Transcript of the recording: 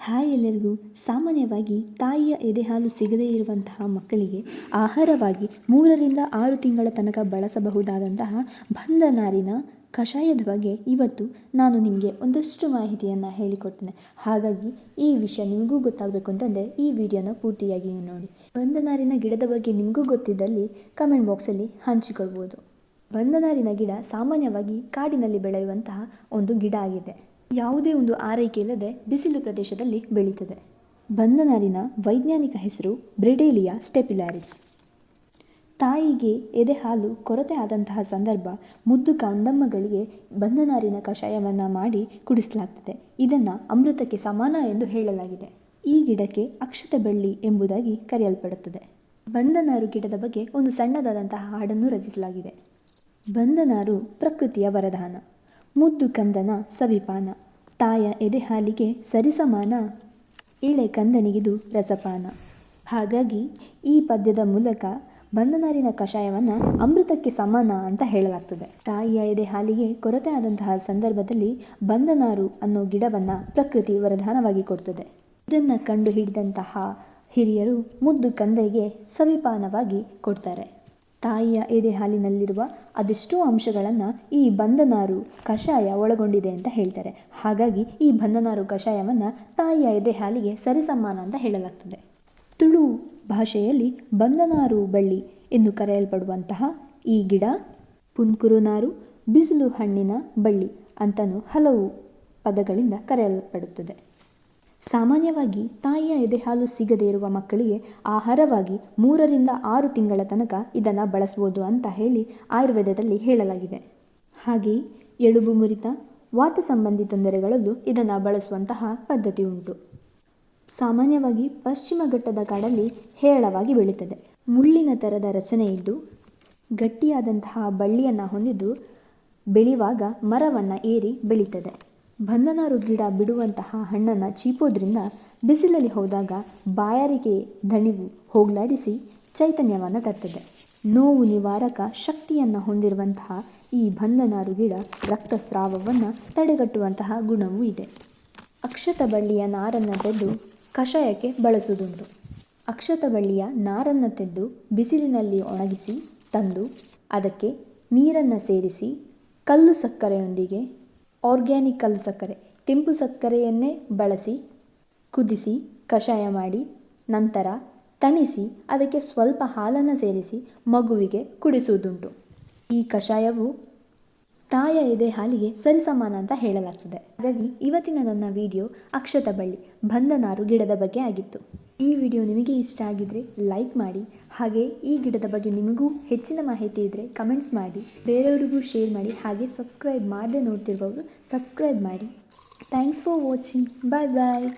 Hi ಎಲ್ಲರಿಗೂ. ಸಾಮಾನ್ಯವಾಗಿ ತಾಯಿಯ ಎದೆಹಾಲು ಸಿಗದೇ ಇರುವಂತಹ ಮಕ್ಕಳಿಗೆ ಆಹಾರವಾಗಿ ಮೂರರಿಂದ ಆರು ತಿಂಗಳ ತನಕ ಬಳಸಬಹುದಾದಂತಹ ಬಂಧನಾರಿನ ಕಷಾಯದ ಬಗ್ಗೆ ಇವತ್ತು ನಾನು ನಿಮಗೆ ಒಂದಷ್ಟು ಮಾಹಿತಿಯನ್ನು ಹೇಳಿಕೊಡ್ತೇನೆ. ಹಾಗಾಗಿ ಈ ವಿಷಯ ನಿಮಗೂ ಗೊತ್ತಾಗಬೇಕು ಅಂತಂದರೆ ಈ ವಿಡಿಯೋನ ಪೂರ್ತಿಯಾಗಿ ನೋಡಿ. ಬಂಧನಾರಿನ ಗಿಡದ ಬಗ್ಗೆ ನಿಮಗೂ ಗೊತ್ತಿದ್ದಲ್ಲಿ ಕಮೆಂಟ್ ಬಾಕ್ಸಲ್ಲಿ ಹಂಚಿಕೊಳ್ಬೋದು. ಬಂಧನಾರಿನ ಗಿಡ ಸಾಮಾನ್ಯವಾಗಿ ಕಾಡಿನಲ್ಲಿ ಬೆಳೆಯುವಂತಹ ಒಂದು ಗಿಡ ಆಗಿದೆ. ಯಾವುದೇ ಒಂದು ಆರೈಕೆ ಇಲ್ಲದೆ ಬಿಸಿಲು ಪ್ರದೇಶದಲ್ಲಿ ಬೆಳೀತದೆ ಬಂದನಾರಿನ ವೈಜ್ಞಾನಿಕ ಹೆಸರು ಬ್ರಿಡೇಲಿಯಾ ಸ್ಟೆಪಿಲಾರಿಸ್. ತಾಯಿಗೆ ಎದೆ ಹಾಲು ಕೊರತೆ ಆದಂತಹ ಸಂದರ್ಭ ಮುದ್ದು ಕಂದಮ್ಮಗಳಿಗೆ ಬಂದನಾರಿನ ಕಷಾಯವನ್ನು ಮಾಡಿ ಕುಡಿಸಲಾಗ್ತದೆ. ಇದನ್ನು ಅಮೃತಕ್ಕೆ ಸಮಾನ ಎಂದು ಹೇಳಲಾಗಿದೆ. ಈ ಗಿಡಕ್ಕೆ ಅಕ್ಷತ ಬಳ್ಳಿ ಎಂಬುದಾಗಿ ಕರೆಯಲ್ಪಡುತ್ತದೆ. ಬಂದನಾರು ಗಿಡದ ಬಗ್ಗೆ ಒಂದು ಸಣ್ಣದಾದಂತಹ ಹಾಡನ್ನು ರಚಿಸಲಾಗಿದೆ. ಬಂದನಾರು ಪ್ರಕೃತಿಯ ವರದಾನ. ಮುದ್ದು ಕಂದನ ಸವಿಪಾನ. ತಾಯ ಎದೆಹಾಲಿಗೆ ಸರಿಸಮಾನ. ಏಳೆ ಕಂದನಿಗಿದು ರಸಪಾನ. ಹಾಗಾಗಿ ಈ ಪದ್ಯದ ಮೂಲಕ ಬಂದನಾರಿನ ಕಷಾಯವನ್ನು ಅಮೃತಕ್ಕೆ ಸಮಾನ ಅಂತ ಹೇಳಲಾಗ್ತದೆ. ತಾಯಿಯ ಎದೆ ಹಾಲಿಗೆ ಕೊರತೆ ಆದಂತಹ ಸಂದರ್ಭದಲ್ಲಿ ಬಂದನಾರು ಅನ್ನೋ ಗಿಡವನ್ನು ಪ್ರಕೃತಿ ವರದಾನವಾಗಿ ಕೊಡ್ತದೆ. ಇದನ್ನು ಕಂಡು ಹಿಡಿದಂತಹ ಹಿರಿಯರು ಮುದ್ದು ಕಂದೆಗೆ ಸವಿಪಾನವಾಗಿ ಕೊಡ್ತಾರೆ. ತಾಯಿಯ ಎದೆ ಹಾಲಿನಲ್ಲಿರುವ ಅದೆಷ್ಟೋ ಅಂಶಗಳನ್ನು ಈ ಬಂದನಾರು ಕಷಾಯ ಒಳಗೊಂಡಿದೆ ಅಂತ ಹೇಳ್ತಾರೆ. ಹಾಗಾಗಿ ಈ ಬಂದನಾರು ಕಷಾಯವನ್ನು ತಾಯಿಯ ಎದೆ ಹಾಲಿಗೆ ಸರಿಸಮಾನ ಅಂತ ಹೇಳಲಾಗ್ತದೆ. ತುಳು ಭಾಷೆಯಲ್ಲಿ ಬಂದನಾರು ಬಳ್ಳಿ ಎಂದು ಕರೆಯಲ್ಪಡುವಂತಹ ಈ ಗಿಡ ಪುನ್ಕುರುನಾರು ಬಿಸಿಲು ಹಣ್ಣಿನ ಬಳ್ಳಿ ಅಂತಲೂ ಹಲವು ಪದಗಳಿಂದ ಕರೆಯಲ್ಪಡುತ್ತದೆ. ಸಾಮಾನ್ಯವಾಗಿ ತಾಯಿಯ ಎದೆಹಾಲು ಸಿಗದೇ ಇರುವ ಮಕ್ಕಳಿಗೆ ಆಹಾರವಾಗಿ ಮೂರರಿಂದ ಆರು ತಿಂಗಳ ತನಕ ಇದನ್ನು ಬಳಸ್ಬೋದು ಅಂತ ಹೇಳಿ ಆಯುರ್ವೇದದಲ್ಲಿ ಹೇಳಲಾಗಿದೆ. ಹಾಗೆಯೇ ಎಳುಬು ಮುರಿತ, ವಾತ ಸಂಬಂಧಿ ತೊಂದರೆಗಳಲ್ಲೂ ಇದನ್ನು ಬಳಸುವಂತಹ ಪದ್ಧತಿ ಉಂಟು. ಸಾಮಾನ್ಯವಾಗಿ ಪಶ್ಚಿಮ ಘಟ್ಟದ ಕಾಡಲ್ಲಿ ಹೇರಳವಾಗಿ ಬೆಳೀತದೆ. ಮುಳ್ಳಿನ ಥರದ ರಚನೆ ಇದ್ದು, ಗಟ್ಟಿಯಾದಂತಹ ಬಳ್ಳಿಯನ್ನು ಹೊಂದಿದ್ದು ಬೆಳೆಯುವಾಗ ಮರವನ್ನು ಏರಿ ಬೆಳೀತದೆ. ಬಂದನಾರು ಗಿಡ ಬಿಡುವಂತಹ ಹಣ್ಣನ್ನು ಚೀಪೋದ್ರಿಂದ ಬಿಸಿಲಲ್ಲಿ ಹೋದಾಗ ಬಾಯಾರಿಕೆ ದಣಿವು ಹೋಗಲಾಡಿಸಿ ಚೈತನ್ಯವನ್ನು ತರ್ತದೆ ನೋವು ನಿವಾರಕ ಶಕ್ತಿಯನ್ನು ಹೊಂದಿರುವಂತಹ ಈ ಬಂಧನಾರು ಗಿಡ ರಕ್ತಸ್ರಾವವನ್ನು ತಡೆಗಟ್ಟುವಂತಹ ಗುಣವೂ ಇದೆ. ಅಕ್ಷತ ಬಳ್ಳಿಯ ನಾರನ್ನು ತೆದ್ದು ಕಷಾಯಕ್ಕೆ ಬಳಸುವುದುಂಟು ಅಕ್ಷತ ಬಳ್ಳಿಯ ನಾರನ್ನು ತೆದ್ದು ಬಿಸಿಲಿನಲ್ಲಿ ಒಣಗಿಸಿ ತಂದು, ಅದಕ್ಕೆ ನೀರನ್ನು ಸೇರಿಸಿ ಕಲ್ಲು ಸಕ್ಕರೆಯೊಂದಿಗೆ ಆರ್ಗ್ಯಾನಿಕ್ ಕಲ್ಲು ಸಕ್ಕರೆ. ಕೆಂಪು ಸಕ್ಕರೆಯನ್ನೇ ಬಳಸಿ, ಕುದಿಸಿ, ಕಷಾಯ ಮಾಡಿ, ನಂತರ ತಣಿಸಿ, ಅದಕ್ಕೆ ಸ್ವಲ್ಪ ಹಾಲನ್ನು ಸೇರಿಸಿ ಮಗುವಿಗೆ ಕುಡಿಸುವುದುಂಟು. ಈ ಕಷಾಯವು ತಾಯ ಎದೆ ಹಾಲಿಗೆ ಸರಿಸಮಾನ ಅಂತ ಹೇಳಲಾಗ್ತದೆ. ಹಾಗಾಗಿ ಇವತ್ತಿನ ನನ್ನ ವಿಡಿಯೋ ಅಕ್ಷತ ಬಳ್ಳಿ ಬಂಧನಾರು ಗಿಡದ ಬಗ್ಗೆ ಆಗಿತ್ತು. ಈ ವಿಡಿಯೋ ನಿಮಗೆ ಇಷ್ಟ ಆಗಿದ್ರೆ ಲೈಕ್ ಮಾಡಿ ಹಾಗೆ ಈ ಗಿಡದ ಬಗ್ಗೆ ನಿಮಗೂ ಹೆಚ್ಚಿನ ಮಾಹಿತಿ ಇದ್ದರೆ ಕಮೆಂಟ್ಸ್ ಮಾಡಿ. ಬೇರೆಯವರಿಗೂ ಶೇರ್ ಮಾಡಿ ಹಾಗೆ ಸಬ್ಸ್ಕ್ರೈಬ್ ಮಾಡದೆ ನೋಡ್ತಿರ್ಬೋದು ಸಬ್ಸ್ಕ್ರೈಬ್ ಮಾಡಿ. Thanks for watching bye bye